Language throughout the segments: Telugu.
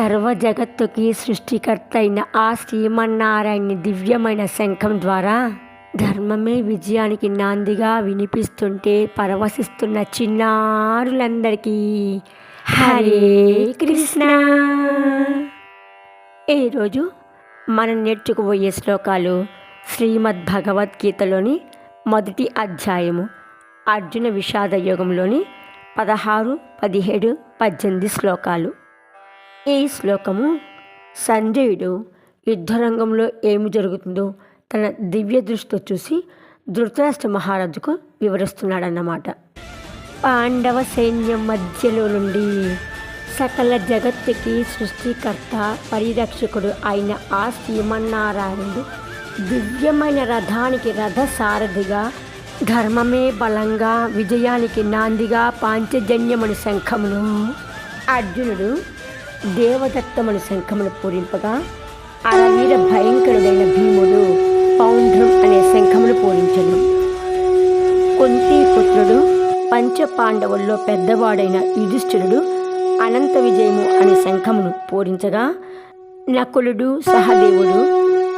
సర్వ జగత్తుకి సృష్టికర్త అయిన ఆ శ్రీమన్నారాయణి దివ్యమైన శంఖం ద్వారా ధర్మమే విజయానికి నాందిగా వినిపిస్తుంటే పరవశిస్తున్న చిన్నారులందరికీ హరే కృష్ణ. ఈరోజు మనం నేర్చుకుపోయే శ్లోకాలు శ్రీమద్ భగవద్గీతలోని మొదటి అధ్యాయము అర్జున విషాద యుగంలోని పదహారు పదిహేడు పద్దెనిమిది శ్లోకాలు. ఈ శ్లోకము సంజయుడు యుద్ధరంగంలో ఏమి జరుగుతుందో తన దివ్య దృష్టితో చూసి ధృతరాష్ట్ర మహారాజుకు వివరిస్తున్నాడన్నమాట. పాండవ సైన్యం మధ్యలో నుండి సకల జగత్తుకి సృష్టికర్త పరిరక్షకుడు అయిన ఆ శ్రీమన్నారాయణుడు దివ్యమైన రథానికి రథ సారథిగా ధర్మమే బలంగా విజయానికి నాందిగా పాంచజన్యమని శంఖమును అర్జునుడు దేవదత్తమని శంఖమును పూరింపగా అరవీర భయంకరుడైన భీముడు పౌండ్రం అనే శంఖమును పూరించను. కుంతి పుత్రుడు పంచపాండవుల్లో పెద్దవాడైన యుధిష్ఠిరుడు అనంత విజయము అనే శంఖమును పూరించగా నకులుడు సహదేవుడు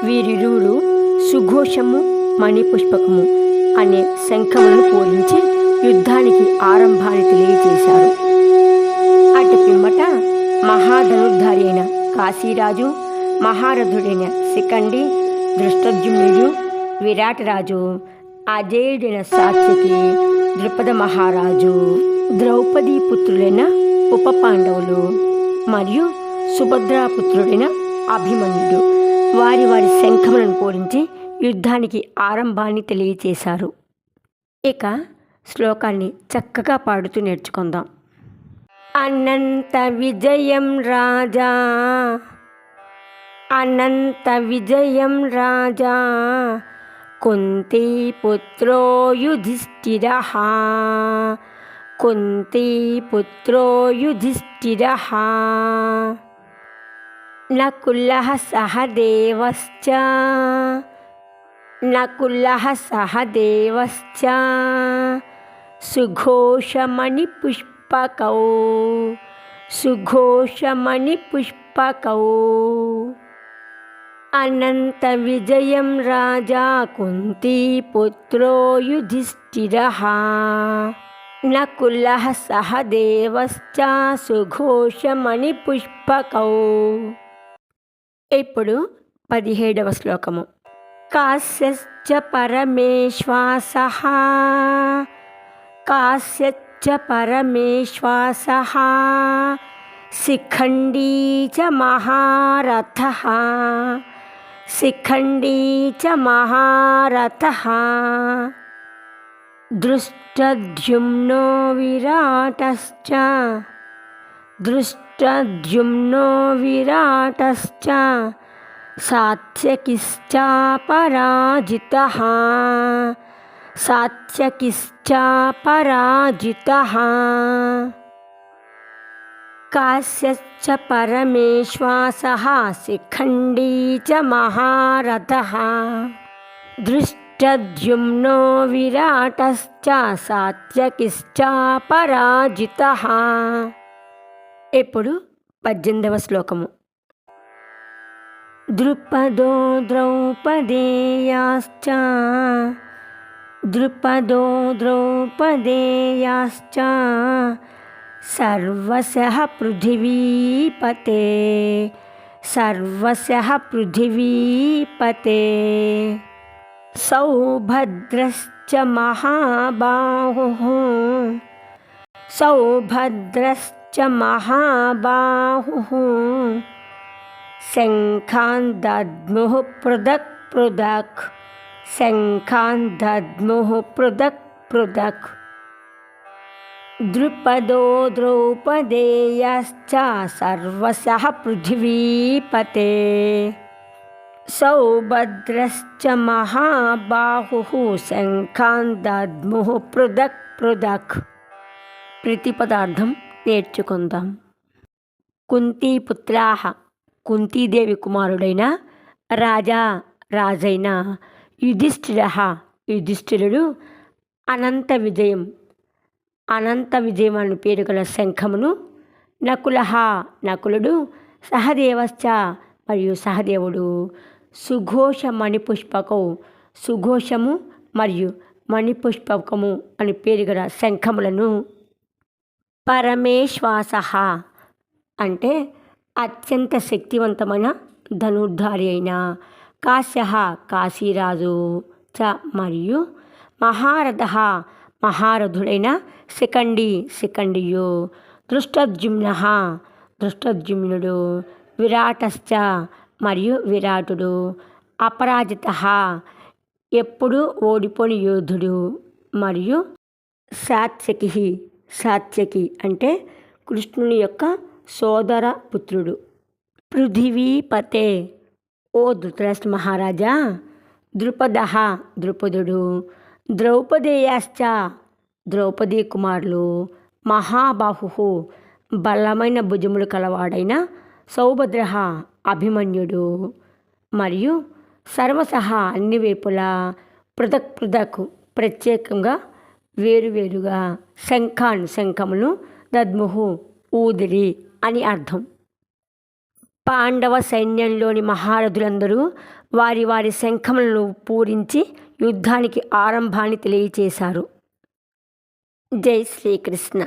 వీరిరువురు సుఘోషము మణిపుష్పకము అనే శంఖములను పూరించి యుద్ధానికి ఆరంభాన్ని తెలియజేశారు. అటు పిమ్మట మహాధనుర్ధారి అయిన కాశీరాజు మహారథుడైన శిఖండి దృష్టద్యుమ్నుడు విరాటరాజు అజేయుడైన సాత్యకి ద్రుపద మహారాజు ద్రౌపదీ పుత్రులైన ఉప పాండవులు మరియు సుభద్రాపుత్రుడైన అభిమన్యుడు వారి వారి శంఖములను పూరించి యుద్ధానికి ఆరంభాన్ని తెలియచేశారు. ఇక శ్లోకాన్ని చక్కగా పాడుతూ నేర్చుకుందాం. अनन्तविजयं राजा। अनन्तविजयं राजा। कुन्तीपुत्रो युधिष्ठिरः। कुन्तीपुत्रो युधिष्ठिरः नकुलः सहदेवश्च नकुलः सहदेवश्च सुघोषमणिपुष्प సహదేవశ్చ సుఘోషమణి పుష్పకౌ. అనంత విజయం రాజా కుంతీ కుంతీపుత్రో యుధిష్ఠిర నకులः సహదేవశ్చ సుఘోషమణిపుష్పకౌ ఇప్పుడు పదిహేడవ శ్లోకము. కాశ్యశ్చ పరమేశ్వాస. च परमेश्वासः शिखण्डी च महारथः शिखण्डी च महारथः। दृष्टद्युम्नो विराटश्च दृष्टद्युम्नो विराटश्च सात्यकिश्चापराजितः సాత్యకిశ్చాపరాజితः కాశ్యశ్చ పరమేశ్వాసः శిఖండీ చ మహారథः దృష్టద్యుమ్నో విరాటశ్చ సాత్యకిశ్చాపరాజితः ఇప్పుడు పద్దెనిమిదవ శ్లోకము. ద్రుపదో ద్రౌపదేయాశ్చ ద్రుపదో ద్రౌపదేయాశ్చ సర్వశః పృథివీపతే సర్వశః పృథివీపతే సౌభద్రశ్చ మహాబాహుः సౌభద్రశ్చ మహాబాహుः శంఖాన్ దద్ముః పృథక్ పృథక్ శంఖాన్ దద్ముః పృథక్ పృథక్ ద్రుపదో ద్రౌపదేయశ్చ సర్వశః పృథివీపతే సౌభద్రశ్చ మహాబాహుः శంఖాన్ దద్ముః పృథక్ పృథక్ ప్రతిపదార్థం నేర్చుకుందాం కుంతీపుత్రాహ కుంతీదేవి కుమారుడైన రాజా రాజైన యుధిష్ఠిర. యుధిష్ఠిరుడు అనంత విజయం అనంత విజయం అని పేరు గల శంఖమును నకులహ నకులుడు సహదేవశ్చ మరియు సహదేవుడు సుఘోష మణిపుష్పకం సుఘోషము మరియు మణిపుష్పకము అని పేరు గల శంఖములను పరమేశ్వాస అంటే అత్యంత శక్తివంతమైన ధనుర్ధారి అయిన కాశ్య కాశీరాజు చ మరియు మహారథ మహారథుడైన శిఖండి శిఖండియు. దృష్టద్యుమ్న దృష్టద్యుమ్నుడు విరాటశ్చ మరియు విరాటుడు. అపరాజిత ఎప్పుడు ఓడిపోని యోధుడు మరియు సాత్యకి సాత్యకి అంటే కృష్ణుని యొక్క సోదర పుత్రుడు. పృథివీపతే ఓ ధృతరాష్ట్ర మహారాజా ద్రుపద ద్రుపదుడు ద్రౌపదేయాశ్చ ద్రౌపదీ కుమారులు మహాబాహు బలమైన భుజములు కలవాడైన సౌభద్ర అభిమన్యుడు. మరియు సర్వసహా అన్ని వైపులా పృథక్ పృథక్ ప్రత్యేకంగా వేరువేరుగా శంఖాన్ శంఖమును దద్ముహు ఊదిరి అని అర్థం. పాండవ సైన్యంలోని మహారథులందరూ వారి వారి శంఖములను పూరించి యుద్ధానికి ఆరంభాన్ని తెలియచేశారు. జై శ్రీకృష్ణ.